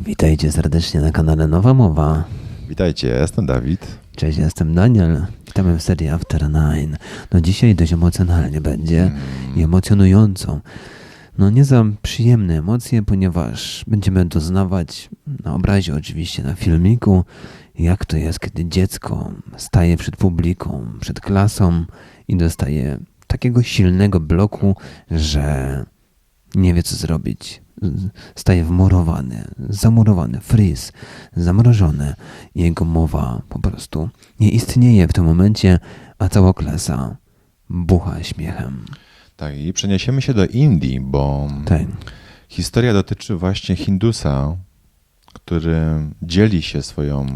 Witajcie serdecznie na kanale Nowa Mowa. Witajcie, ja jestem Dawid. Cześć, jestem Daniel. Witamy w serii After Nine. No dzisiaj dość emocjonalnie będzie i emocjonująco. No nie za przyjemne emocje, ponieważ będziemy doznawać na obrazie oczywiście, na filmiku, jak to jest, kiedy dziecko staje przed publiką, przed klasą i dostaje takiego silnego bloku, że nie wie co zrobić. Staje wmurowany, zamurowany, fryz, zamrożony. Jego mowa po prostu nie istnieje w tym momencie, a cała klasa bucha śmiechem. Tak, i przeniesiemy się do Indii, bo Tak. historia dotyczy właśnie Hindusa, który dzieli się swoją,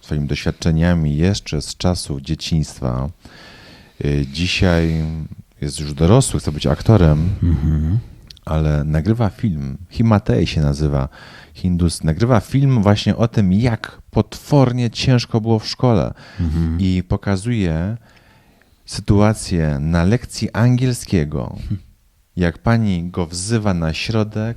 swoimi doświadczeniami jeszcze z czasów dzieciństwa. Y, Dzisiaj jest już dorosły, chce być aktorem, Mhm. Ale nagrywa film. Himatei się nazywa. Hindus nagrywa film właśnie o tym, jak potwornie ciężko było w szkole. Mhm. I pokazuje sytuację na lekcji angielskiego, jak pani go wzywa na środek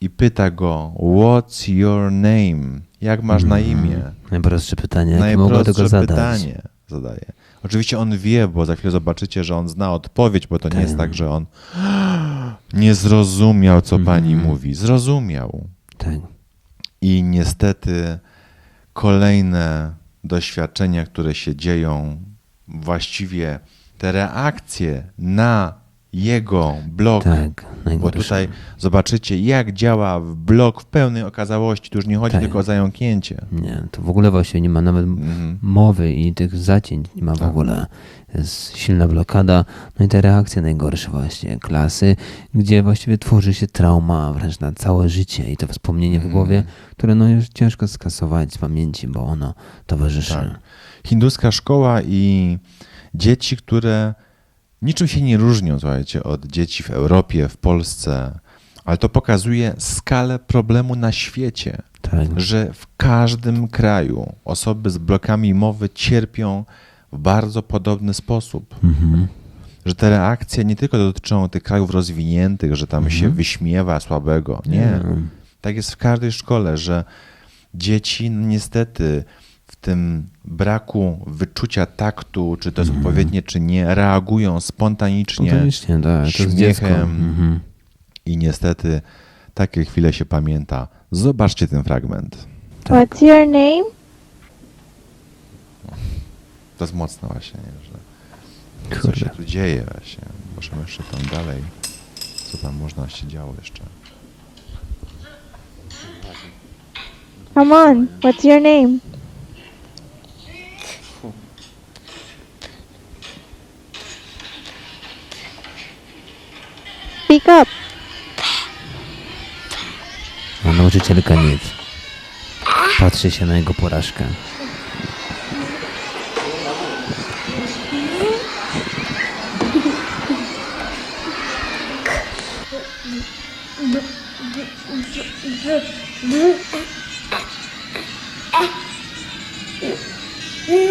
i pyta go, What's your name? Jak masz na imię? Najprostsze pytanie, mogła tego Najprostsze zadać? pytanie zadaje. Oczywiście on wie, bo za chwilę zobaczycie, że on zna odpowiedź, bo to nie jest Tak. tak, że on nie zrozumiał, co pani Mhm. mówi. Zrozumiał. Tak. I niestety kolejne doświadczenia, które się dzieją, właściwie te reakcje na jego blog, Tak, bo najgorsze. tutaj zobaczycie, jak działa w blog w pełnej okazałości. Tu już nie chodzi Tak. tylko o zająknięcie. Nie, to w ogóle właśnie nie ma nawet Mhm. mowy i tych zacięć nie ma w Tak. ogóle. Jest silna blokada, no i te reakcje najgorsze właśnie klasy, gdzie właściwie tworzy się trauma wręcz na całe życie i to wspomnienie w Mhm. głowie, które no już ciężko skasować z pamięci, bo ono towarzyszy. Tak. Hinduska szkoła i dzieci, które niczym się nie różnią, słuchajcie, od dzieci w Europie, w Polsce, ale to pokazuje skalę problemu na świecie. Tak. że w każdym kraju osoby z blokami mowy cierpią w bardzo podobny sposób. Mhm. Że te reakcje nie tylko dotyczą tych krajów rozwiniętych, że tam się wyśmiewa słabego. Nie. Mm. Tak jest w każdej szkole, że dzieci no niestety w tym braku wyczucia taktu, czy to jest odpowiednie, czy nie, reagują spontanicznie Spontanicznie, tak. Śmiechem. Mhm. i niestety takie chwile się pamięta. Zobaczcie ten fragment. Tak. What's your name? To jest mocne właśnie, nie? że co się Kurde. tu dzieje właśnie. Możemy jeszcze tam dalej, co tam można się działo jeszcze. Come on, what's your name? Speak up. A nauczycielka nic. Patrzy się na jego porażkę. No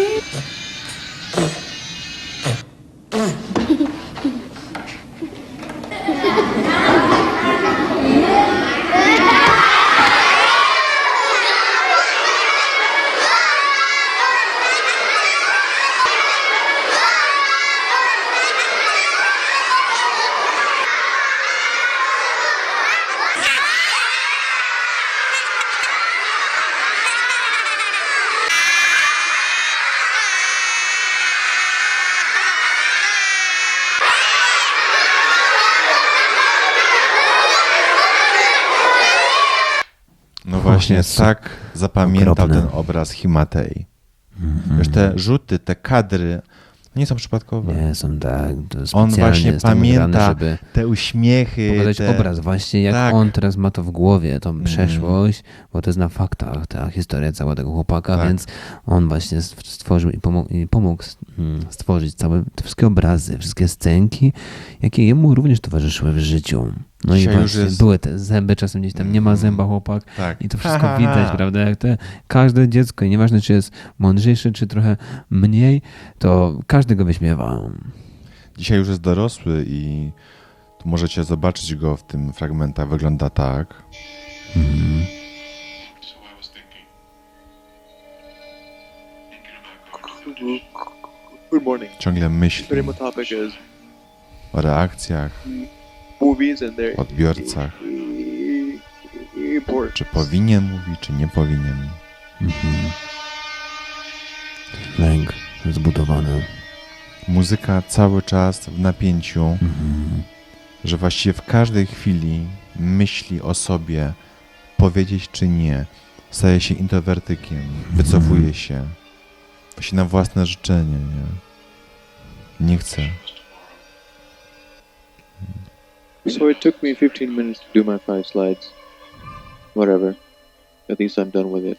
właśnie, Jezu. tak zapamiętał Okropne. ten obraz Himatei. Wiesz, te rzuty, te kadry nie są przypadkowe. Nie, są tak. To On właśnie grane, pamięta żeby te uśmiechy. pokazać te... obraz właśnie, jak tak. on teraz ma to w głowie, tą Mhm. przeszłość, bo to jest na faktach ta historia cała tego chłopaka, Tak. więc on właśnie stw- stworzył i pomógł, i pomógł mm, stworzyć całe te wszystkie obrazy, wszystkie scenki, jakie jemu również towarzyszyły w życiu. No Dzisiaj i właśnie, jest... były te zęby, czasem gdzieś tam nie ma mm-hmm. zęba chłopak tak. i to wszystko Aha. widać, prawda? Jak te, każde dziecko, i nieważne czy jest mądrzejsze, czy trochę mniej, to każdy go wyśmiewa. Dzisiaj już jest dorosły i tu możecie zobaczyć go w tym fragmentach. Wygląda tak. Mhm. Ciągle myśli o reakcjach odbiorcach. Czy powinien mówić, czy nie powinien. Mhm. Lęk zbudowany. Muzyka cały czas w napięciu, Mhm. że właściwie w każdej chwili myśli o sobie, powiedzieć czy nie. Staje się introwertykiem, wycofuje się. Właśnie na własne życzenie, nie? Nie chce. So it took me 15 minutes to do my five slides. Whatever. At least I'm done with it.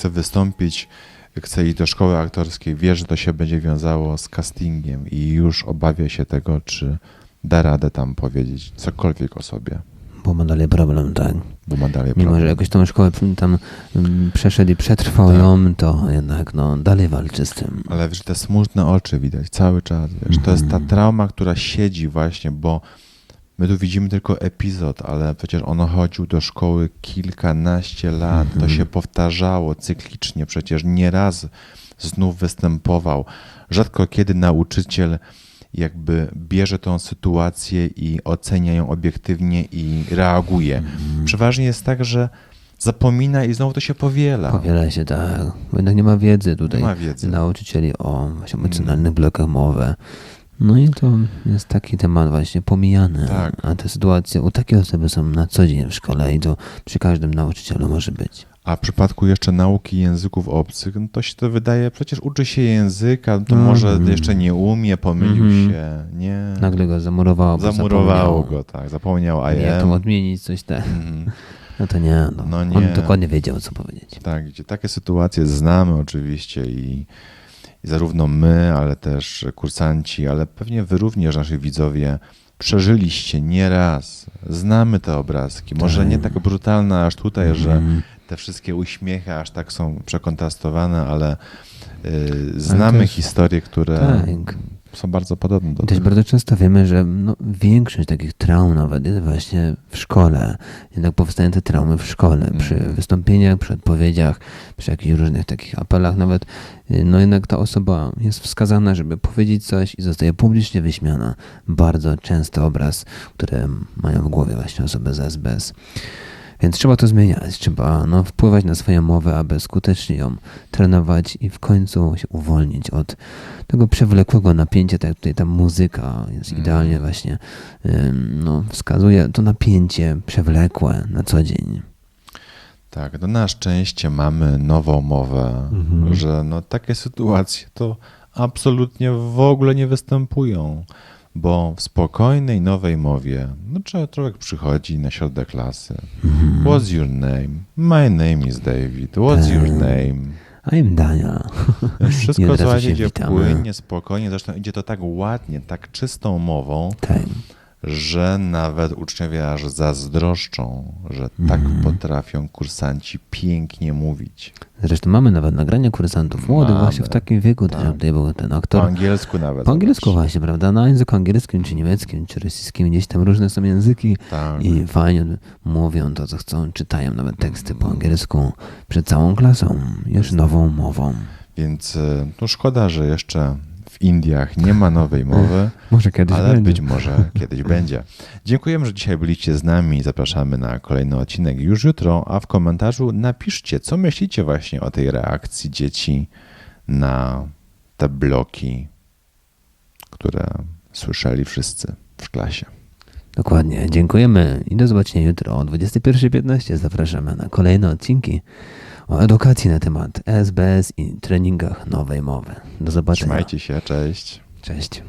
Chce wystąpić, chce iść do szkoły aktorskiej, wie, że to się będzie wiązało z castingiem i już obawia się tego, czy da radę tam powiedzieć cokolwiek o sobie, Bo ma dalej problem, tak. bo ma dalej Mimo, problem. że jakoś tą szkołę tam mm, przeszedł i przetrwał Tak. ją, to jednak no, dalej walczy z tym. Ale wiesz, te smutne oczy widać cały czas, wiesz, to jest ta Mhm. trauma, która siedzi właśnie, bo my tu widzimy tylko epizod, ale przecież on chodził do szkoły kilkanaście lat, to Mhm. się powtarzało cyklicznie, przecież nieraz znów występował. Rzadko kiedy nauczyciel jakby bierze tą sytuację i ocenia ją obiektywnie i reaguje. Mhm. Przeważnie jest tak, że zapomina i znowu to się powiela. Powiela się tak, jednak nie ma wiedzy tutaj Nie ma wiedzy. Nauczycieli o właśnie emocjonalnych blokach mowy. No i to jest taki temat właśnie pomijany. Tak. A te sytuacje u takiej osoby są na co dzień w szkole i to przy każdym nauczycielu może być. A w przypadku jeszcze nauki języków obcych, no to się to wydaje, przecież uczy się języka, no to Mhm. może jeszcze nie umie, pomylił Mhm. się, nie. Nagle go zamurowało, Zamurowało go, tak, zapomniał I Jak to am. odmienić coś tak. Mhm. No to nie, no. No nie. On dokładnie wiedział, co powiedzieć. Tak, gdzie takie sytuacje znamy oczywiście i zarówno my, ale też kursanci, ale pewnie wy również, nasi widzowie, przeżyliście nieraz. Znamy te obrazki. Może nie tak brutalne aż tutaj, że Mhm. te wszystkie uśmiechy aż tak są przekontrastowane, ale y, znamy też- historie, które Tak. Są bardzo podobne do I też bardzo często wiemy, że no, większość takich traum nawet jest właśnie w szkole. Jednak powstają te traumy w szkole, przy Mhm. wystąpieniach, przy odpowiedziach, przy jakichś różnych takich apelach nawet. y, No jednak ta osoba jest wskazana, żeby powiedzieć coś i zostaje publicznie wyśmiana. Bardzo często obraz, który mają w głowie właśnie osoby z SBS. Więc trzeba to zmieniać, trzeba no, wpływać na swoją mowę, aby skutecznie ją trenować i w końcu się uwolnić od tego przewlekłego napięcia, tak jak tutaj ta muzyka jest Mhm. idealnie właśnie, no, wskazuje to napięcie przewlekłe na co dzień. Tak, no na szczęście mamy nową mowę, Mhm. że no takie sytuacje to absolutnie w ogóle nie występują, bo w spokojnej nowej mowie, no człowiek przychodzi na środek klasy, Mhm. what's your name? My name is David, what's your Tak. name? I'm Dania. Wszystko słuchajcie idzie witamy. płynnie, spokojnie, zresztą idzie to tak ładnie, tak czystą mową, Tak. Że nawet uczniowie aż zazdroszczą, że tak Mhm. potrafią kursanci pięknie mówić. Zresztą mamy nawet nagrania kursantów młodych właśnie w takim wieku, Tak. tutaj był ten Po aktor. angielsku nawet. Po angielsku zobacz. właśnie, prawda? Na języku angielskim, czy niemieckim, czy rosyjskim, gdzieś tam różne są języki Tak. i fajnie mówią to, co chcą, czytają nawet teksty po angielsku przed całą klasą, już nową mową. Więc e, no szkoda, że jeszcze w Indiach nie ma nowej mowy, Może kiedyś ale będzie. być może kiedyś będzie. Dziękujemy, że dzisiaj byliście z nami. Zapraszamy na kolejny odcinek już jutro, a w komentarzu napiszcie, co myślicie właśnie o tej reakcji dzieci na te bloki, które słyszeli wszyscy w klasie. Dokładnie. Dziękujemy i do zobaczenia jutro o 21.15. Zapraszamy na kolejne odcinki o edukacji na temat SBS i treningach nowej mowy. Do zobaczenia. Trzymajcie się, cześć. Cześć.